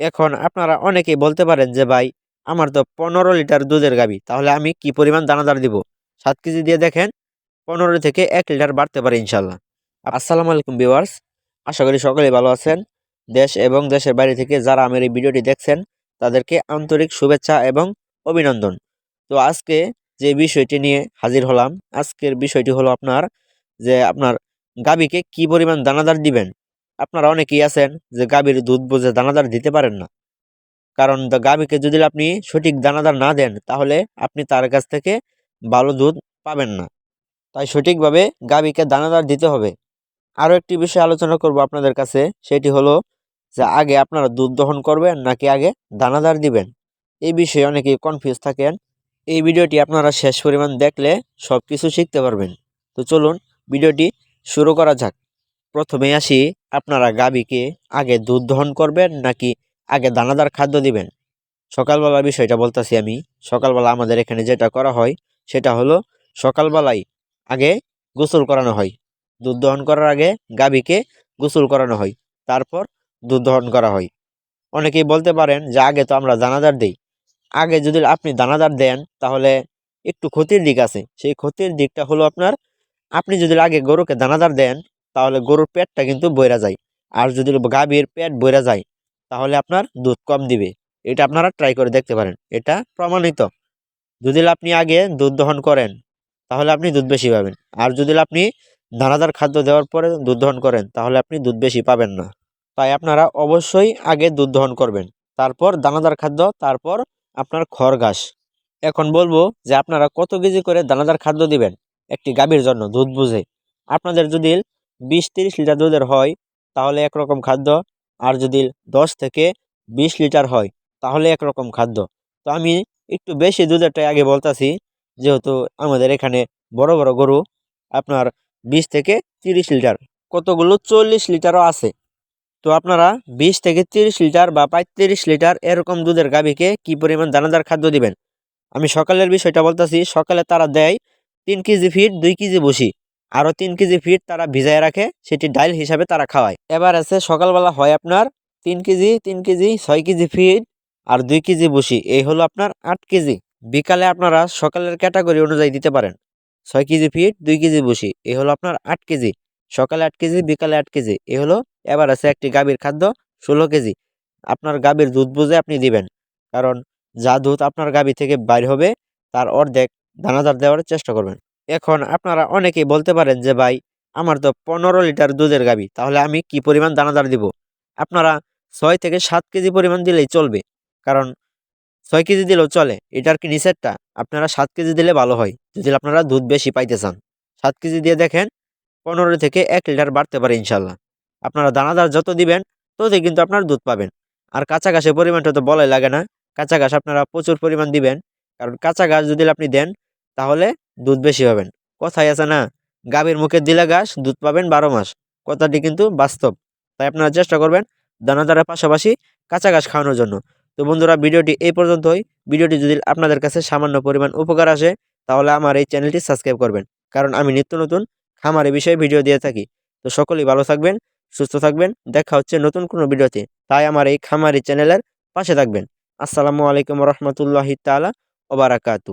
এখন আপনারা অনেকেই বলতে পারেন যে, ভাই, আমার তো পনেরো লিটার দুধের গাবি তাহলে আমি কি পরিমাণ দানাদার দিব? সাত কেজি দিয়ে দেখেন, পনেরো থেকে এক লিটার বাড়তে পারে ইনশাল্লাহ। আসসালামু আলাইকুম ভিউয়ার্স, আশা করি সকলেই ভালো আছেন। দেশ এবং দেশের বাইরে থেকে যারা আমার এই ভিডিওটি দেখছেন, তাদেরকে আন্তরিক শুভেচ্ছা এবং অভিনন্দন। তো আজকে যে বিষয়টি নিয়ে হাজির হলাম, আজকের বিষয়টি হলো আপনার, যে আপনার গাবিকে কি পরিমাণ দানাদার দিবেন আপনারা অনেকেই আছেন যে গাভীর দুধ বুঝে দানাদার দিতে পারেন না। কারণ গাভীকে যদি আপনি সঠিক দানাদার না দেন, তাহলে আপনি তার কাছ থেকে ভালো দুধ পাবেন না। তাই সঠিকভাবে গাভীকে দানাদার দিতে হবে। আরও একটি বিষয় আলোচনা করব আপনাদের কাছে, সেটি হলো যে আগে আপনারা দুধ দহন করবেন নাকি আগে দানাদার দিবেন? এই বিষয়ে অনেকেই কনফিউজ থাকেন। এই ভিডিওটি আপনারা শেষ পরিমাণ দেখলে সব কিছু শিখতে পারবেন। তো চলুন, ভিডিওটি শুরু করা যাক। প্রথমে আসি আপনারা গাভীকে আগে দুধ দহন করবেন নাকি আগে দানাদার খাদ্য দিবেন? সকালবেলা বিষয়টা বলতেছি আমি। সকালবেলা আমাদের এখানে যেটা করা হয়, সেটা হলো সকালবেলায় আগে গোসল করানো হয়। দুধ দহন করার আগে গাভীকে গোসল করানো হয়। তারপর দুধ দহন করা হয়। অনেকেই বলতে পারেন যে, আগে তো আমরা দানাদার দিই। আগে যদি আপনি দানাদার দেন, তাহলে একটু ক্ষতির দিক আছে। সেই ক্ষতির দিকটা হলো আপনার, আপনি যদি আগে গরুকে দানাদার দেন তাহলে গরুর পেটটা কিন্তু বইরা যায়। আর যদি গাভীর পেট বইরা যায়, তাহলে আপনার দুধ কম দিবে। এটা আপনারা ট্রাই করে দেখতে পারেন। এটা প্রমাণিত। যদি আপনি আগে দুধ দহন করেন, তাহলে আপনি দুধ বেশি পাবেন। আর যদি আপনি দানাদার খাদ্য দেওয়ার পরে দুধ দহন করেন, তাহলে আপনি দুধ বেশি পাবেন না। তাই আপনারা অবশ্যই আগে দুধ দহন করবেন। তারপর দানাদার খাদ্য, তারপর আপনার খড় ঘাস। এখন বলব যে আপনারা কত কেজি করে দানাদার খাদ্য দিবেন? একটি গাভীর জন্য দুধ বুঝে। আপনাদের যদি বিশ তিরিশ লিটার দুধের হয়, তাহলে একরকম খাদ্য। আর যদি দশ থেকে বিশ লিটার হয়, তাহলে একরকম খাদ্য। তো আমি একটু বেশি দুধেরটাই আগে বলতাছি, যেহেতু আমাদের এখানে বড় বড় গরু, আপনার বিশ থেকে তিরিশ লিটার, কতগুলো চল্লিশ লিটারও আছে। তো আপনারা বিশ থেকে তিরিশ লিটার বা পঁয়ত্রিশ লিটার এরকম দুধের গাভীকে কি পরিমাণ দানাদার খাদ্য দিবেন? আমি সকালের বিষয়টা বলতেছি, সকালে তারা দেয় তিন কেজি ফিট, দুই কেজি বসি আরও তিন কেজি ফিট তারা ভিজায় রাখে, সেটি ডাইল হিসাবে তারা খাওয়ায়। এবার আছে সকালবেলা হয় আপনার তিন কেজি তিন কেজি, ছয় কেজি ফিট আর দুই কেজি বসি। এই হলো আপনার আট কেজি। বিকালে আপনারা সকালের ক্যাটাগরি অনুযায়ী দিতে পারেন। ছয় কেজি ফিট দুই কেজি বসি। এই হলো আপনার আট কেজি। সকালে আট কেজি, বিকালে আট কেজি। এ হলো এবার আছে একটি গাভীর খাদ্য, ষোলো কেজি। আপনার গাভীর দুধ বুঝে আপনি দিবেন। কারণ যা দুধ আপনার গাভী থেকে বাইর হবে, তার অর্ধেক দানাদার দেওয়ার চেষ্টা করবেন। এখন আপনারা অনেকেই বলতে পারেন যে, ভাই, আমার তো পনেরো লিটার দুধের গাবি তাহলে আমি কি পরিমাণ দানাদার দিব? আপনারা ছয় থেকে সাত কেজি পরিমাণ দিলেই চলবে, কারণ ছয় কেজি দিলেও চলে, এটার কি নিচেরটা আপনারা সাত কেজি দিলে ভালো হয়, যদি আপনারা দুধ বেশি পাইতে চান। সাত কেজি দিয়ে দেখেন, পনেরো থেকে এক লিটার বাড়তে পারে ইনশাল্লাহ। আপনারা দানাদার যত দিবেন, ততই কিন্তু আপনার দুধ পাবেন। আর কাঁচা ঘাসের পরিমাণটা তো বলাই লাগে না, কাঁচা ঘাস আপনারা প্রচুর পরিমাণ দিবেন, কারণ কাঁচা ঘাস যদি আপনি দেন, তাহলে দুধ বেশি পাবেন। কথাই আছে না, গাভীর মুখে দিলে ঘাস, দুধ পাবেন বারো মাস। কথাটি কিন্তু বাস্তব। তাই আপনারা চেষ্টা করবেন দানাদারের পাশাপাশি কাঁচা ঘাস খাওয়ানোর জন্য। তো বন্ধুরা, ভিডিওটি এই পর্যন্তই। ভিডিওটি যদি আপনাদের কাছে সামান্য পরিমাণ উপকার আসে, তাহলে আমার এই চ্যানেলটি সাবস্ক্রাইব করবেন। কারণ আমি নিত্য নতুন খামারের বিষয়ে ভিডিও দিয়ে থাকি। তো সকলেই ভালো থাকবেন, সুস্থ থাকবেন। দেখা হচ্ছে নতুন কোনো ভিডিওতে। তাই আমার এই খামারি চ্যানেলের পাশে থাকবেন। আসসালামু আলাইকুম রহমতুল্লাহি তালা ওবারাকাতু